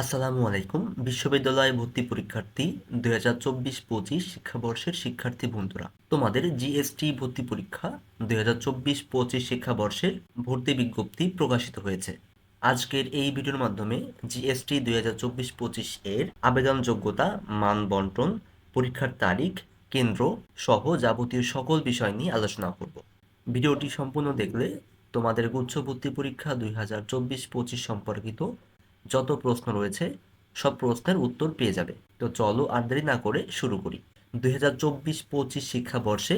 আসসালামু আলাইকুম। বিশ্ববিদ্যালয় ভর্তি পরীক্ষার্থী, দুই হাজার চব্বিশ পঁচিশ শিক্ষাবর্ষের শিক্ষার্থী বন্ধুরা। তোমাদের জিএসটি ভর্তি পরীক্ষা, দুই হাজার চব্বিশ পঁচিশ শিক্ষাবর্ষের ভর্তি বিজ্ঞপ্তি প্রকাশিত হয়েছে। আজকের এই ভিডিওর মাধ্যমে জিএসটি দুই হাজার চব্বিশ পঁচিশ এর আবেদন যোগ্যতা মান বন্টন, পরীক্ষার তারিখ, কেন্দ্র সহ যাবতীয় সকল বিষয় নিয়ে আলোচনা করব। ভিডিওটি সম্পূর্ণ দেখলে তোমাদের গুচ্ছ ভর্তি পরীক্ষা দুই হাজার চব্বিশ পঁচিশ সম্পর্কিত যত প্রশ্ন রয়েছে, সব প্রশ্নের উত্তর পেয়ে যাবে। তো চলো আর দেরি না করে শুরু করি। দুই হাজার চব্বিশ পঁচিশ শিক্ষাবর্ষে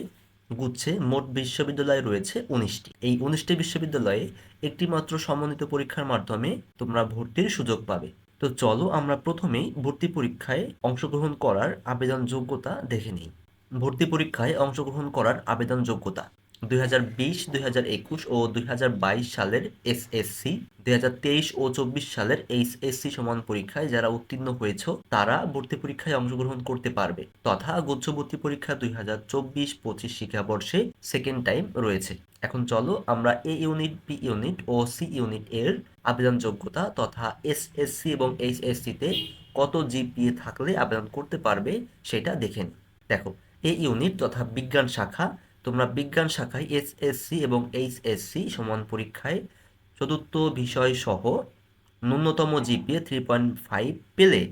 গুচ্ছে মোট বিশ্ববিদ্যালয় রয়েছে উনিশটি। এই উনিশটি বিশ্ববিদ্যালয়ে একটি মাত্র সমন্বিত পরীক্ষার মাধ্যমে তোমরা ভর্তির সুযোগ পাবে। তো চলো আমরা প্রথমেই ভর্তি পরীক্ষায় অংশগ্রহণ করার আবেদন যোগ্যতা দেখে নিই। ভর্তি পরীক্ষায় অংশগ্রহণ করার আবেদন যোগ্যতা দুই হাজার বিশ, দুই হাজার একুশ ও দুই হাজার বাইশ সালের এসএসসি, দুই হাজার তেইশ ও চব্বিশ সালের এইচএসসি সমান পরীক্ষায় যারা উত্তীর্ণ হয়েছ, তারা ভর্তি পরীক্ষায় অংশগ্রহণ করতে পারবে। তথা গুচ্ছ ভর্তি পরীক্ষা দুই হাজার চব্বিশ, পঁচিশ শিক্ষাবর্ষে সেকেন্ড টাইম রয়েছে। এখন চলো আমরা এ ইউনিট বি ইউনিট ও সি ইউনিট এর আবেদন যোগ্যতা তথা এসএসসি এবং এইচএসসিতে কত জিপিএ থাকলে আবেদন করতে পারবে সেটা দেখে নিই। দেখো এ ইউনিট তথা বিজ্ঞান শাখা তোমরা বিজ্ঞান শাখায় এসএসসি এবং এইচএসসি সমান পরীক্ষায় চতুর্থ বিষয় সহ ন্যূনতম জিপিএ থ্রি পয়েন্ট ফাইভ পেলে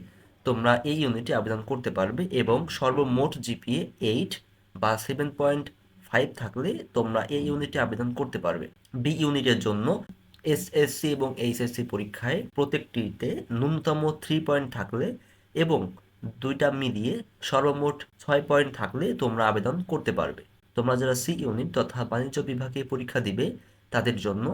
তোমরা এই ইউনিটে আবেদন করতে পারবে এবং সর্বমোট জিপিএ এইট বা সেভেন পয়েন্ট ফাইভ থাকলে তোমরা এই ইউনিটে আবেদন করতে পারবে। বি ইউনিটের জন্য এসএসসি এবং এইচএসসি পরীক্ষায় প্রত্যেকটিতে ন্যূনতম থ্রি পয়েন্ট থাকলে এবং দুইটা মিলিয়ে সর্বমোট ছয় পয়েন্ট থাকলে তোমরা আবেদন করতে পারবে। তোমরা যারা সি ইউনিট তথা বাণিজ্য বিভাগে পরীক্ষা দিবে, তাদের জন্য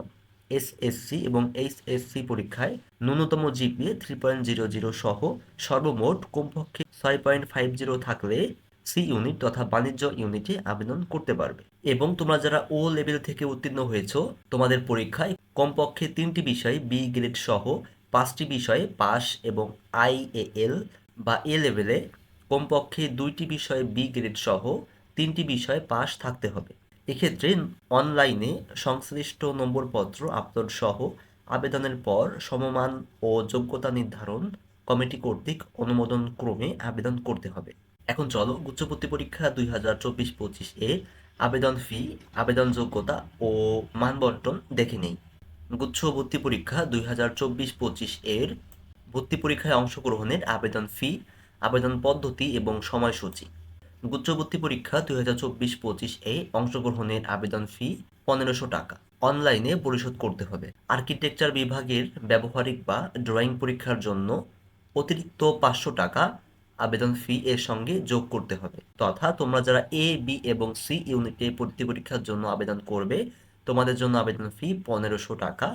এসএসসি এবং এইচএসসি পরীক্ষায় ন্যূনতম GPA three point zero zero সহ সর্বমোট কমপক্ষে ছয় পয়েন্ট ফাইভ জিরো থাকলে সি ইউনিট তথা বাণিজ্য ইউনিটে আবেদন করতে পারবে। এবং তোমরা যারা ও লেভেল থেকে উত্তীর্ণ হয়েছো, তোমাদের পরীক্ষায় কমপক্ষে তিনটি বিষয় বি গ্রেড সহ পাঁচটি বিষয়ে পাস এবং আইএএল বা এ লেভেলে কমপক্ষে দুইটি বিষয়ে বি গ্রেড সহ তিনটি বিষয়ে পাস থাকতে হবে। এক্ষেত্রে অনলাইনে সংশ্লিষ্ট নম্বরপত্র আপলোড সহ আবেদনের পর সমমান ও যোগ্যতা নির্ধারণ কমিটি কর্তৃক অনুমোদন ক্রমে আবেদন করতে হবে। এখন চলো গুচ্ছভর্তি পরীক্ষা দুই হাজার চব্বিশ পঁচিশ এ আবেদন ফি, আবেদন যোগ্যতা ও মানবন্টন দেখে নেই। গুচ্ছ ভর্তি পরীক্ষা দুই হাজার চব্বিশ পঁচিশ এর ভর্তি পরীক্ষায় অংশগ্রহণের আবেদন ফি, আবেদন পদ্ধতি এবং সময়সূচি। গুচ্ছভর্তি পরীক্ষা দুই হাজার চব্বিশ পঁচিশ এ অংশগ্রহণের আবেদন ফি পনেরোশো টাকা। অনলাইনে পরিশোধ করতে হবে। আর্কিটেকচার বিভাগের ব্যবহারিক বা ড্রয়িং পরীক্ষার জন্য অতিরিক্ত পাঁচশো টাকা আবেদন ফি এর সঙ্গে যোগ করতে হবে। তথা তোমরা যারা এ বি এবং সি ইউনিটে ভর্তি পরীক্ষার জন্য আবেদন করবে, তোমাদের জন্য আবেদন ফি পনেরোশো টাকা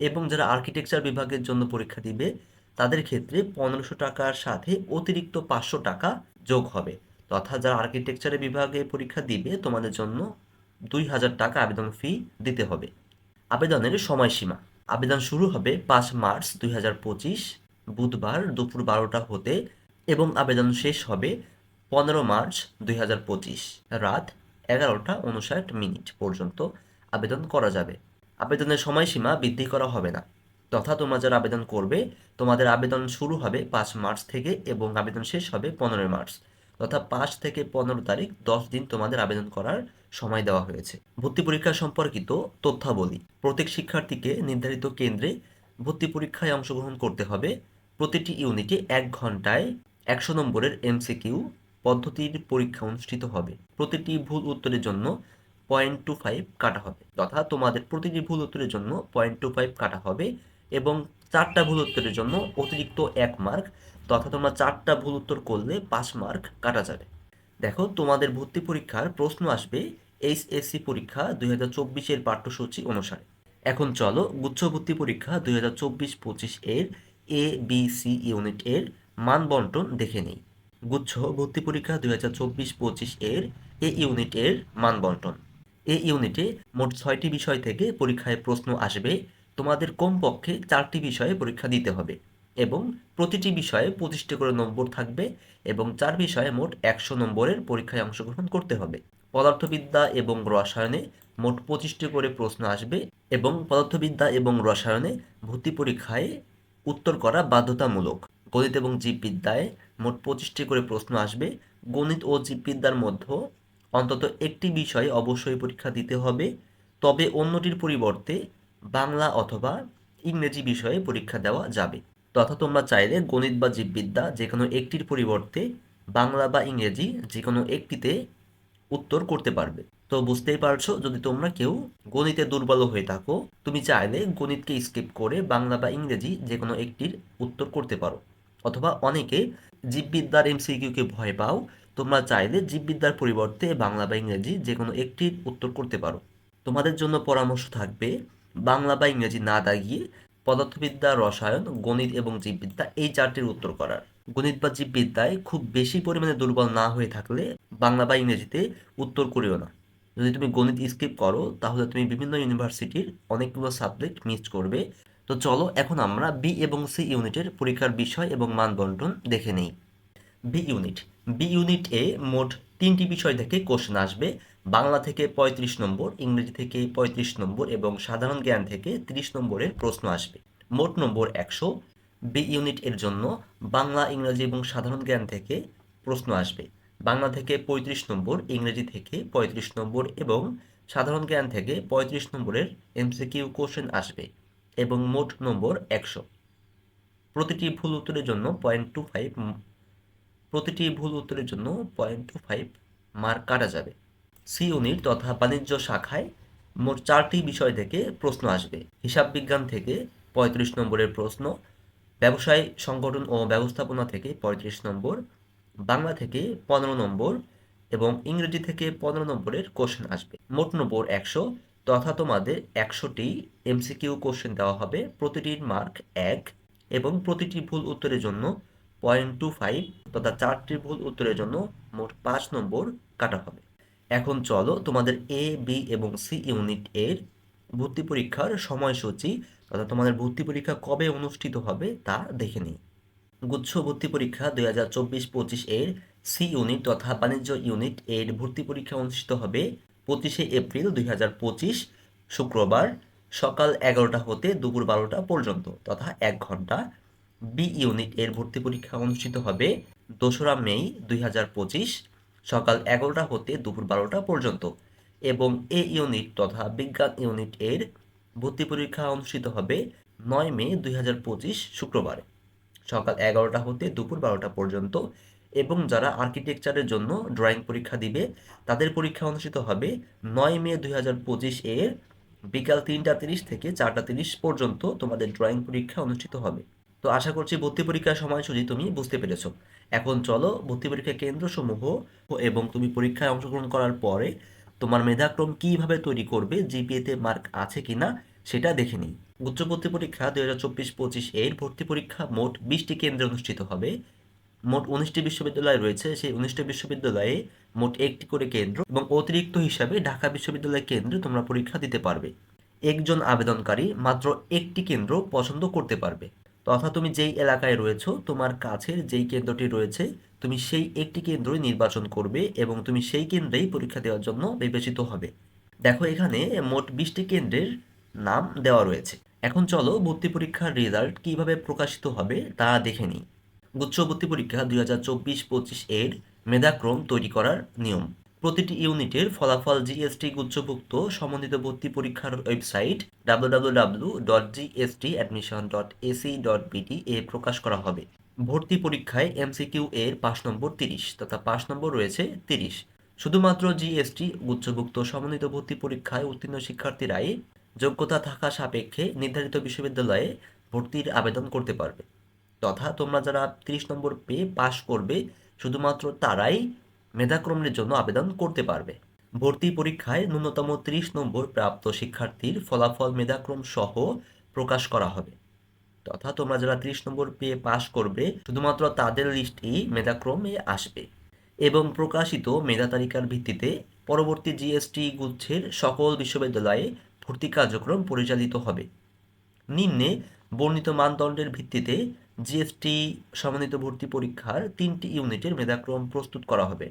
এবং যারা আর্কিটেকচার বিভাগের জন্য পরীক্ষা দিবে, তাদের ক্ষেত্রে পনেরোশো টাকার সাথে অতিরিক্ত পাঁচশো টাকা যোগ হবে। তথা যারা আর্কিটেকচারের বিভাগে পরীক্ষা দিবে, তোমাদের জন্য দুই হাজার টাকা আবেদন ফি দিতে হবে। আবেদনের সময়সীমা। আবেদন শুরু হবে পাঁচ মার্চ দুই হাজার পঁচিশ, বুধবার দুপুর বারোটা হতে এবং আবেদন শেষ হবে পনেরো মার্চ দুই হাজার পঁচিশ রাত এগারোটা উনষাট মিনিট পর্যন্ত আবেদন করা যাবে। আবেদনের সময়সীমা বৃদ্ধি করা হবে না। তথা তোমরা যারা আবেদন করবে, তোমাদের আবেদন শুরু হবে পাঁচ মার্চ থেকে এবং আবেদন শেষ হবে পনেরোই মার্চ। তথা পাঁচ থেকে পনেরো তারিখ দশ দিন তোমাদের আবেদন করার সময় দেওয়া হয়েছে। ভর্তি পরীক্ষা সম্পর্কিত তথ্যাবলী। প্রত্যেক শিক্ষার্থীকে নির্ধারিত কেন্দ্রে ভর্তি পরীক্ষায় অংশগ্রহণ করতে হবে। প্রতিটি ইউনিটে এক ঘন্টায় একশো নম্বরের এমসিকিউ পদ্ধতির পরীক্ষা অনুষ্ঠিত হবে। প্রতিটি ভুল উত্তরের জন্য পয়েন্ট টু ফাইভ কাটা হবে। তথা তোমাদের প্রতিটি ভুল উত্তরের জন্য পয়েন্ট টু ফাইভ কাটা হবে এবং চারটা ভুল উত্তরের জন্য অতিরিক্ত এক মার্ক তথা তোমরা চারটা ভুল উত্তর করলে পাঁচ মার্ক কাটা যাবে। দেখো, তোমাদের ভর্তি পরীক্ষার প্রশ্ন আসবে এইচএসসি পরীক্ষা দুই হাজার চব্বিশের পাঠ্যসূচি অনুসারে। এখন চলো গুচ্ছ ভর্তি পরীক্ষা দুই হাজার চব্বিশ পঁচিশ এর এ বি সি ইউনিট এর মান বন্টন দেখে নেই। গুচ্ছ ভর্তি পরীক্ষা দুই হাজার চব্বিশ পঁচিশ এর এ ইউনিট এর মান বন্টন। এ ইউনিটে মোট ছয়টি বিষয় থেকে পরীক্ষায় প্রশ্ন আসবে। তোমাদের কমপক্ষে চারটি বিষয়ে পরীক্ষা দিতে হবে। এবং প্রতিটি বিষয়ে পঁচিশটি করে নম্বর থাকবে এবং চার বিষয়ে মোট একশো নম্বরের পরীক্ষায় অংশগ্রহণ করতে হবে। পদার্থবিদ্যা এবং রসায়নে মোট পঁচিশটি করে প্রশ্ন আসবে এবং পদার্থবিদ্যা এবং রসায়নে ভর্তি পরীক্ষায় উত্তর করা বাধ্যতামূলক। গণিত এবং জীববিদ্যায় মোট পঁচিশটি করে প্রশ্ন আসবে। গণিত ও জীববিদ্যার মধ্যে অন্তত একটি বিষয়ে অবশ্যই পরীক্ষা দিতে হবে, তবে অন্যটির পরিবর্তে বাংলা অথবা ইংরেজি বিষয়ে পরীক্ষা দেওয়া যাবে। তথা তোমরা চাইলে গণিত বা জীববিদ্যা যে কোনো একটির পরিবর্তে বাংলা বা ইংরেজি যে কোনো একটিতে উত্তর করতে পারবে। তো বুঝতেই পারছ, যদি তোমরা কেউ গণিতে দুর্বল হয়ে থাকো, তুমি চাইলে গণিতকে স্কিপ করে বাংলা বা ইংরেজি যে কোনো একটির উত্তর করতে পারো। অথবা অনেকে জীববিদ্যার এমসিকিউকে ভয় পাও, তোমরা চাইলে জীববিদ্যার পরিবর্তে বাংলা বা ইংরেজি যে কোনো একটির উত্তর করতে পারো। তোমাদের জন্য পরামর্শ থাকবে, বাংলা বা ইংরেজি না দাগিয়ে পদার্থবিদ্যা, রসায়ন, গণিত এবং জীববিদ্যা এই চারটির উত্তর করার। গণিত বা জীববিদ্যায় খুব বেশি পরিমাণে দুর্বল না হয়ে থাকলে বাংলা বা ইংরেজিতে উত্তর করিও না। যদি তুমি গণিত স্কিপ করো, তাহলে তুমি বিভিন্ন ইউনিভার্সিটির অনেকগুলো সাবজেক্ট মিস করবে। তো চলো, এখন আমরা বি এবং সি ইউনিটের পরীক্ষার বিষয় এবং মানবন্টন দেখে নেই। বি ইউনিট বি ইউনিট এ মোট তিনটি বিষয় থেকে কোশ্চেন আসবে। বাংলা থেকে পঁয়ত্রিশ নম্বর, ইংরেজি থেকে পঁয়ত্রিশ নম্বর এবং সাধারণ জ্ঞান থেকে তিরিশ নম্বরের প্রশ্ন আসবে। মোট নম্বর একশো। বি ইউনিট এর জন্য বাংলা, ইংরেজি এবং সাধারণ জ্ঞান থেকে প্রশ্ন আসবে। বাংলা থেকে পঁয়ত্রিশ নম্বর, ইংরেজি থেকে পঁয়ত্রিশ নম্বর এবং সাধারণ জ্ঞান থেকে পঁয়ত্রিশ নম্বরের এমসিকিউ কোশ্চেন আসবে এবং মোট নম্বর একশো। প্রতিটি ভুল উত্তরের জন্য পয়েন্ট টু ফাইভ, প্রতিটি ভুল উত্তরের জন্য পয়েন্ট টু ফাইভ মার্ক কাটা যাবে। সি ইউনিট তথা বাণিজ্য শাখায় মোট চারটি বিষয় থেকে প্রশ্ন আসবে। হিসাব বিজ্ঞান থেকে পঁয়ত্রিশ নম্বরের প্রশ্ন, ব্যবসায় সংগঠন ও ব্যবস্থাপনা থেকে পঁয়ত্রিশ নম্বর, বাংলা থেকে পনেরো নম্বর এবং ইংরেজি থেকে পনেরো নম্বরের কোশ্চেন আসবে। মোট নম্বর একশো, তথা তোমাদের একশোটি এমসিকিউ কোশ্চেন দেওয়া হবে। প্রতিটির মার্ক এক এবং প্রতিটি ভুল উত্তরের জন্য পয়েন্ট টু ফাইভ তথা চারটি ভুল উত্তরের জন্য মোট পাঁচ নম্বর কাটা হবে। এখন চলো তোমাদের এ বি এবং সি ইউনিট এর ভর্তি পরীক্ষার সময়সূচি তথা তোমাদের ভর্তি পরীক্ষা কবে অনুষ্ঠিত হবে তা দেখে নিই। গুচ্ছ ভর্তি পরীক্ষা দুই হাজার চব্বিশ পঁচিশ এর সি ইউনিট তথা বাণিজ্য ইউনিট এর ভর্তি পরীক্ষা অনুষ্ঠিত হবে পঁচিশে এপ্রিল দুই হাজার পঁচিশ, শুক্রবার সকাল এগারোটা হতে দুপুর বারোটা পর্যন্ত তথা এক ঘণ্টা। বি ইউনিট এর ভর্তি পরীক্ষা অনুষ্ঠিত হবে দোসরা মে দুই হাজার পঁচিশ সকাল এগারোটা হতে দুপুর বারোটা পর্যন্ত এবং এ ইউনিট তথা বিজ্ঞান ইউনিট এর ভর্তি পরীক্ষা অনুষ্ঠিত হবে নয় মে দুই শুক্রবারে। সকাল এগারোটা হতে দুপুর বারোটা পর্যন্ত এবং যারা আর্কিটেকচারের জন্য ড্রয়িং পরীক্ষা দিবে, তাদের পরীক্ষা অনুষ্ঠিত হবে নয় মে দুই হাজার পঁচিশ এর বিকাল তিনটা তিরিশ থেকে চারটা তিরিশ পর্যন্ত তোমাদের ড্রয়িং পরীক্ষা অনুষ্ঠিত হবে। তো আশা করছি ভর্তি পরীক্ষার সময়সূচি তুমি বুঝতে পেরেছ। এখন চলো ভর্তি পরীক্ষা কেন্দ্রসমূহ এবং তুমি পরীক্ষায় অংশগ্রহণ করার পরে তোমার মেধাক্রম কীভাবে তৈরি করবে জিপিএতে মার্ক আছে কিনা সেটা দেখে নিই। উচ্চ ভর্তি পরীক্ষা দুই হাজার চব্বিশ পঁচিশ এর ভর্তি পরীক্ষা মোট বিশটি কেন্দ্রে অনুষ্ঠিত হবে। মোট উনিশটি বিশ্ববিদ্যালয় রয়েছে, সেই উনিশটি বিশ্ববিদ্যালয়ে মোট একটি করে কেন্দ্র এবং অতিরিক্ত হিসাবে ঢাকা বিশ্ববিদ্যালয় কেন্দ্রে তোমরা পরীক্ষা দিতে পারবে। একজন আবেদনকারী মাত্র একটি কেন্দ্র পছন্দ করতে পারবে। তথা তুমি যেই এলাকায় রয়েছো, তোমার কাছের যেই কেন্দ্রটি রয়েছে, তুমি সেই একটি কেন্দ্রই নির্বাচন করবে এবং তুমি সেই কেন্দ্রেই পরীক্ষা দেওয়ার জন্য বিবেচিত হবে। দেখো, এখানে মোট বিশটি কেন্দ্রের নাম দেওয়া রয়েছে। এখন চলো ভর্তি পরীক্ষার রেজাল্ট কীভাবে প্রকাশিত হবে তা দেখে নিই। গুচ্ছ ভর্তি পরীক্ষা দুই হাজার চব্বিশ পঁচিশ এর মেধাক্রম তৈরি করার নিয়ম। প্রতিটি ইউনিটের ফলাফল জিএসটি গুচ্ছভুক্ত সমন্বিত ভর্তি পরীক্ষার website W W W dot GST admission dot AC dot এ প্রকাশ করা হবে। ভর্তি পরীক্ষায় এমসিকিউ এর পাঁচ নম্বর তিরিশ তথা পাঁচ নম্বর রয়েছে তিরিশ। শুধুমাত্র জিএসটি গুচ্ছভুক্ত সমন্বিত ভর্তি পরীক্ষায় উত্তীর্ণ শিক্ষার্থীরাই যোগ্যতা থাকা সাপেক্ষে নির্ধারিত বিশ্ববিদ্যালয়ে ভর্তির আবেদন করতে পারবে। তথা তোমরা যারা তিরিশ নম্বর পেয়ে পাশ করবে, শুধুমাত্র তারাই মেধাক্রমের জন্য আবেদন করতে পারবে। ভর্তি পরীক্ষায় ন্যূনতম ত্রিশ নম্বর প্রাপ্ত শিক্ষার্থীর ফলাফল মেধাক্রম সহ প্রকাশ করা হবে। তথা তোমরা যারা তিরিশ নম্বর পেয়ে পাশ করবে, শুধুমাত্র তাদের লিস্টই মেধাক্রমে আসবে এবং প্রকাশিত মেধা তালিকার ভিত্তিতে পরবর্তী জিএসটি গুচ্ছের সকল বিশ্ববিদ্যালয়ে ভর্তি কার্যক্রম পরিচালিত হবে। নিম্নে বর্ণিত মানদণ্ডের ভিত্তিতে জিএসটি সমন্বিত ভর্তি পরীক্ষার তিনটি ইউনিটের মেধাক্রম প্রস্তুত করা হবে।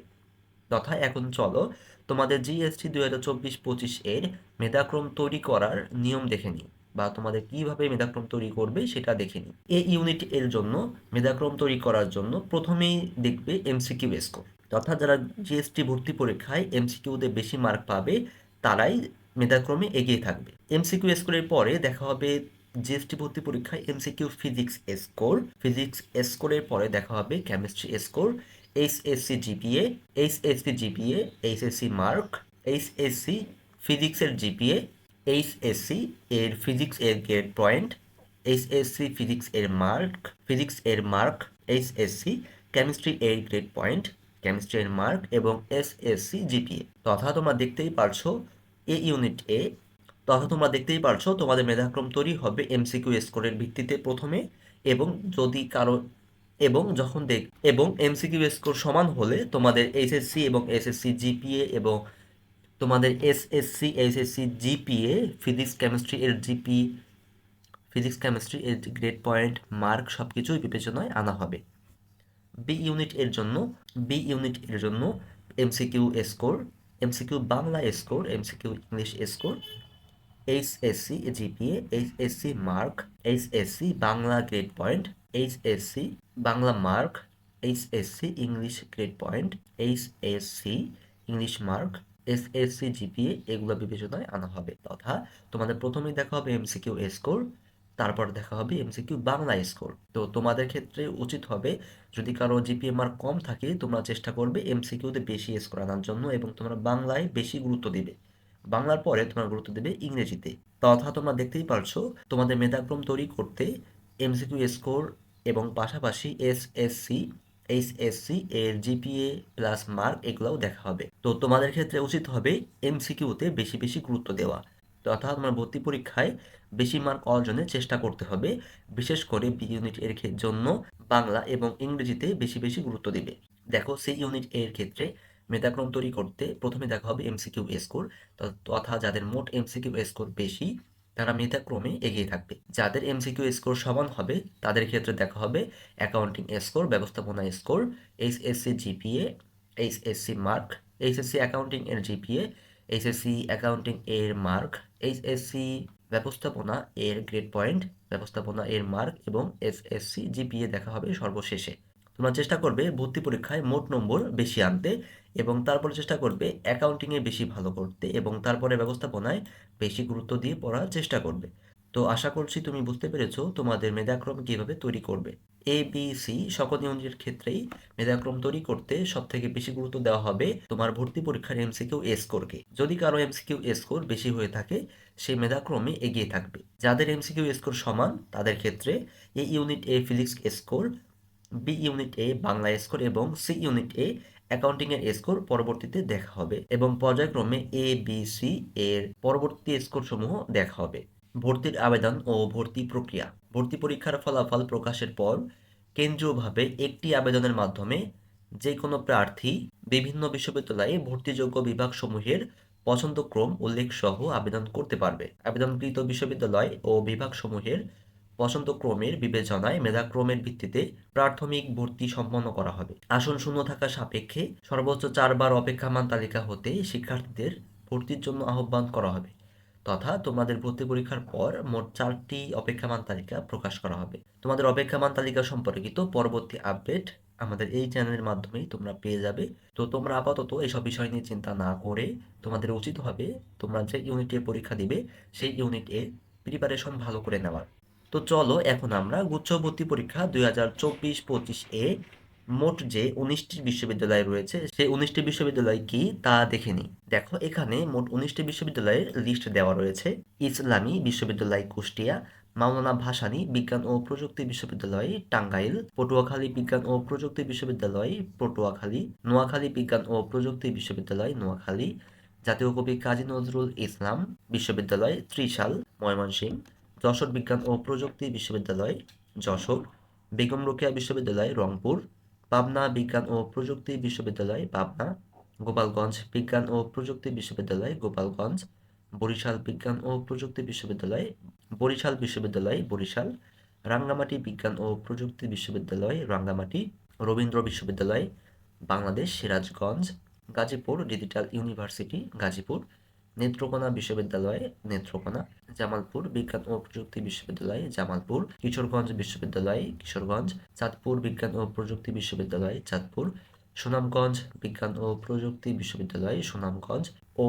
তথা এখন চলো তোমাদের জিএসটি দুই হাজার চব্বিশ পঁচিশ এর মেধাক্রম তৈরি করার নিয়ম দেখে নিই বা তোমাদের কীভাবে মেধাক্রম তৈরি করবে সেটা দেখে নিই। এই ইউনিট এর জন্য মেধাক্রম তৈরি করার জন্য প্রথমেই দেখবে এমসিকিউ স্কোর তথা যারা জিএসটি ভর্তি পরীক্ষায় এমসিকিউতে বেশি মার্ক পাবে, তারাই মেধাক্রমে এগিয়ে থাকবে। এমসিকিউ স্কোরের পরে দেখা হবে জিএসটি ভর্তি পরীক্ষায় এমসিকিউ ফিজিক্স স্কোর ফিজিক্স স্কোরের পরে দেখা হবে chemistry score HSC GPA HSC GPA HSC mark H S HSC ফিজিক্সের জিপিএ এইচএসসি এর ফিজিক্স এর গ্রেড পয়েন্ট এইচএসসি ফিজিক্স এর মার্ক ফিজিক্স এর মার্ক এইচএসসি কেমিস্ট্রি এর গ্রেড পয়েন্ট কেমিস্ট্রি এর মার্ক এবং এস এস এসএসসি জিপিএ তথা তোমরা দেখতেই পারছ এ ইউনিট এ তথা তোমরা দেখতেই পারছ, তোমাদের মেধাক্রম তৈরি হবে এমসিকিউ স্কোরের ভিত্তিতে প্রথমে এবং যদি কারও, এবং যখন দেখ, এবং এমসিকিউ স্কোর সমান হলে তোমাদের এইচএসসি এবং এসএসসি জিপিএ এবং তোমাদের SSC HSC GPA physics chemistry এর জিপি ফিজিক্স কেমিস্ট্রি এর গ্রেড পয়েন্ট মার্ক সব কিছুই বিবেচনায় আনা হবে। বি ইউনিট এর জন্য বি ইউনিট এর জন্য MCQ score MCQ Bangla score MCQ English score HSC GPA HSC mark HSC Bangla grade point HSC Bangla mark HSC English grade point HSC English mark SSC GPA এগুলো বিবেচনায় আনা হবে। তথা তোমাদের প্রথমেই দেখা হবে এমসিকিউ স্কোর তারপর দেখা হবে এমসিকিউ বাংলা স্কোর তো তোমাদের ক্ষেত্রে উচিত হবে, যদি কারও জিপিএ মার্ক কম থাকে, তোমরা চেষ্টা করবে এমসিকিউতে বেশি স্কোর আনার জন্য এবং তোমরা বাংলায় বেশি গুরুত্ব দিবে। বাংলার পরে তোমরা গুরুত্ব দেবে ইংরেজিতে। তথা তোমরা দেখতেই পারছ, তোমাদের মেধাক্রম তৈরি করতে এমসিকিউ স্কোর এবং পাশাপাশি এসএসসি এইচএসসি এর জিপিএ প্লাস মার্ক এগুলোও দেখা হবে। তো তোমাদের ক্ষেত্রে উচিত হবে এমসিকিউতে বেশি বেশি গুরুত্ব দেওয়া। তথা তোমার ভর্তি পরীক্ষায় বেশি মার্ক অর্জনের চেষ্টা করতে হবে, বিশেষ করে বি ইউনিট এর জন্য বাংলা এবং ইংরেজিতে বেশি বেশি গুরুত্ব দিবে। দেখো সি ইউনিট এর ক্ষেত্রে মেধাক্রম তৈরি করতে প্রথমে দেখা হবে এমসিকিউ স্কোর তথা যাদের মোট এমসিকিউ স্কোর বেশি, তারা মেধাক্রমে এগিয়ে থাকবে। যাদের এমসিকিউ স্কোর সমান হবে, তাদের ক্ষেত্রে দেখা হবে অ্যাকাউন্টিং স্কোর ব্যবস্থাপনা score H S HSC GPA HSC mark HSC accounting এর জিপিএ এইচএসসি অ্যাকাউন্টিং এর মার্ক এইচএসসি ব্যবস্থাপনা এর গ্রেড পয়েন্ট ব্যবস্থাপনা এর মার্ক এবং এসএসসি জিপিএ দেখা হবে সর্বশেষে। তোমরা চেষ্টা করবে ভর্তি পরীক্ষায় মোট নম্বর বেশি আনতে এবং তারপরে চেষ্টা করবে অ্যাকাউন্টিংয়ে বেশি ভালো করতে এবং তারপরে ব্যবস্থাপনায় বেশি গুরুত্ব দিয়ে পড়ার চেষ্টা করবে। তো আশা করছি তুমি বুঝতে পেরেছ তোমাদের মেধাক্রম কীভাবে তৈরি করবে। এ বি সি সকল ইউনিটের ক্ষেত্রেই মেধাক্রম তৈরি করতে সব থেকে বেশি গুরুত্ব দেওয়া হবে তোমার ভর্তি পরীক্ষার এমসিকিউ স্কোরকে যদি কারও এমসিকিউ স্কোর বেশি হয়ে থাকে সেই মেধাক্রমে এগিয়ে থাকবে। যাদের এমসিকিউ স্কোর সমান, তাদের ক্ষেত্রে এ ইউনিট এ ফিজিক্স স্কোর বি ইউনিট এ বাংলা স্কোর এবং সি ইউনিট এ অ্যাকাউন্টিং এর স্কোর পরবর্তীতে দেখা হবে এবং পর্যায়ক্রমে এ বি সি এর পরবর্তী স্কোর সমূহ দেখা হবে। ভর্তির আবেদন ও ভর্তি প্রক্রিয়া। ভর্তি পরীক্ষার ফলাফল প্রকাশের পর কেন্দ্রীয়ভাবে একটি আবেদনের মাধ্যমে যে কোনো প্রার্থী বিভিন্ন বিশ্ববিদ্যালয়ে ভর্তিযোগ্য বিভাগসমূহের পছন্দক্রম উল্লেখ সহ আবেদন করতে পারবে। আবেদনকৃত বিশ্ববিদ্যালয় ও বিভাগসমূহের পছন্দক্রমের বিবেচনায় মেধাক্রমের ভিত্তিতে প্রাথমিক ভর্তি সম্পন্ন করা হবে। আসন শূন্য থাকা সাপেক্ষে সর্বোচ্চ চারবার অপেক্ষামান তালিকা হতে শিক্ষার্থীদের ভর্তির জন্য আহ্বান করা হবে, তথা তোমাদের ভর্তি পরীক্ষার পর মোট চারটি অপেক্ষামান তালিকা প্রকাশ করা হবে। তোমাদের অপেক্ষামান তালিকা সম্পর্কিত পরবর্তী আপডেট আমাদের এই চ্যানেলের মাধ্যমেই তোমরা পেয়ে যাবে। তো তোমরা আপাতত এইসব বিষয় নিয়ে চিন্তা না করে তোমাদের উচিত হবে তোমরা যে ইউনিটে পরীক্ষা দিবে, সেই ইউনিটে প্রিপারেশন ভালো করে নেওয়ার। তো চলো এখন আমরা গুচ্ছ ভর্তি পরীক্ষা দুই হাজার চব্বিশ পঁচিশ এ মোট যে উনিশটি বিশ্ববিদ্যালয় রয়েছে, সেই উনিশটি বিশ্ববিদ্যালয় কি তা দেখে নিই। দেখো, এখানে মোট উনিশটি বিশ্ববিদ্যালয়ের লিস্ট দেওয়া রয়েছে। ইসলামী বিশ্ববিদ্যালয় কুষ্টিয়া, মাওলানা ভাসানী বিজ্ঞান ও প্রযুক্তি বিশ্ববিদ্যালয় টাঙ্গাইল, পটুয়াখালী বিজ্ঞান ও প্রযুক্তি বিশ্ববিদ্যালয় পটুয়াখালী, নোয়াখালী বিজ্ঞান ও প্রযুক্তি বিশ্ববিদ্যালয় নোয়াখালী, জাতীয় কবি কাজী নজরুল ইসলাম বিশ্ববিদ্যালয় ত্রিশাল, ময়মনসিংহ। যশোর বিজ্ঞান ও প্রযুক্তি বিশ্ববিদ্যালয়, যশোর, বেগম রোকেয়া বিশ্ববিদ্যালয়, রংপুর, পাবনা বিজ্ঞান ও প্রযুক্তি বিশ্ববিদ্যালয়, পাবনা, গোপালগঞ্জ বিজ্ঞান ও প্রযুক্তি বিশ্ববিদ্যালয়, গোপালগঞ্জ, বরিশাল বিজ্ঞান ও প্রযুক্তি বিশ্ববিদ্যালয়, বরিশাল বিশ্ববিদ্যালয়, বরিশাল, রাঙ্গামাটি বিজ্ঞান ও প্রযুক্তি বিশ্ববিদ্যালয়, রাঙ্গামাটি, রবীন্দ্র বিশ্ববিদ্যালয়, বাংলাদেশ, সিরাজগঞ্জ, গাজীপুর ডিজিটাল ইউনিভার্সিটি, গাজীপুর নেত্রকোনা বিশ্ববিদ্যালয়ে, নেত্রকোনা, জামালপুর বিজ্ঞান ও প্রযুক্তি বিশ্ববিদ্যালয়, জামালপুর, কিশোরগঞ্জ বিশ্ববিদ্যালয়, কিশোরগঞ্জ, চাঁদপুর বিজ্ঞান ও প্রযুক্তি বিশ্ববিদ্যালয়, চাঁদপুর, সুনামগঞ্জ বিজ্ঞান ও প্রযুক্তি বিশ্ববিদ্যালয়, সুনামগঞ্জ ও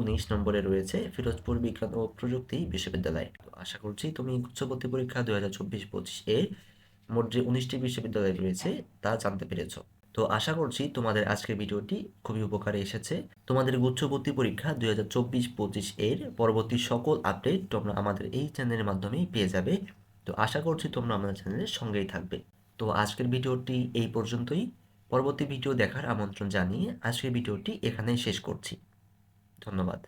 উনিশ নম্বরে রয়েছে ফিরোজপুর বিজ্ঞান ও প্রযুক্তি বিশ্ববিদ্যালয়। আশা করছি তুমি উচ্চবর্তী পরীক্ষা দু হাজার চব্বিশ পঁচিশ এ মোট যে উনিশটি বিশ্ববিদ্যালয় রয়েছে তা জানতে পেরেছ। তো আশা করছি তোমাদের আজকের ভিডিওটি খুবই উপকারে এসেছে। তোমাদের গুচ্ছবর্তী পরীক্ষা দুই হাজার চব্বিশ পঁচিশ এর পরবর্তী সকল আপডেট তোমরা আমাদের এই চ্যানেলের মাধ্যমেই পেয়ে যাবে। তো আশা করছি তোমরা আমাদের চ্যানেলের সঙ্গেই থাকবে। তো আজকের ভিডিওটি এই পর্যন্তই। পরবর্তী ভিডিও দেখার আমন্ত্রণ জানিয়ে আজকের ভিডিওটি এখানেই শেষ করছি। ধন্যবাদ।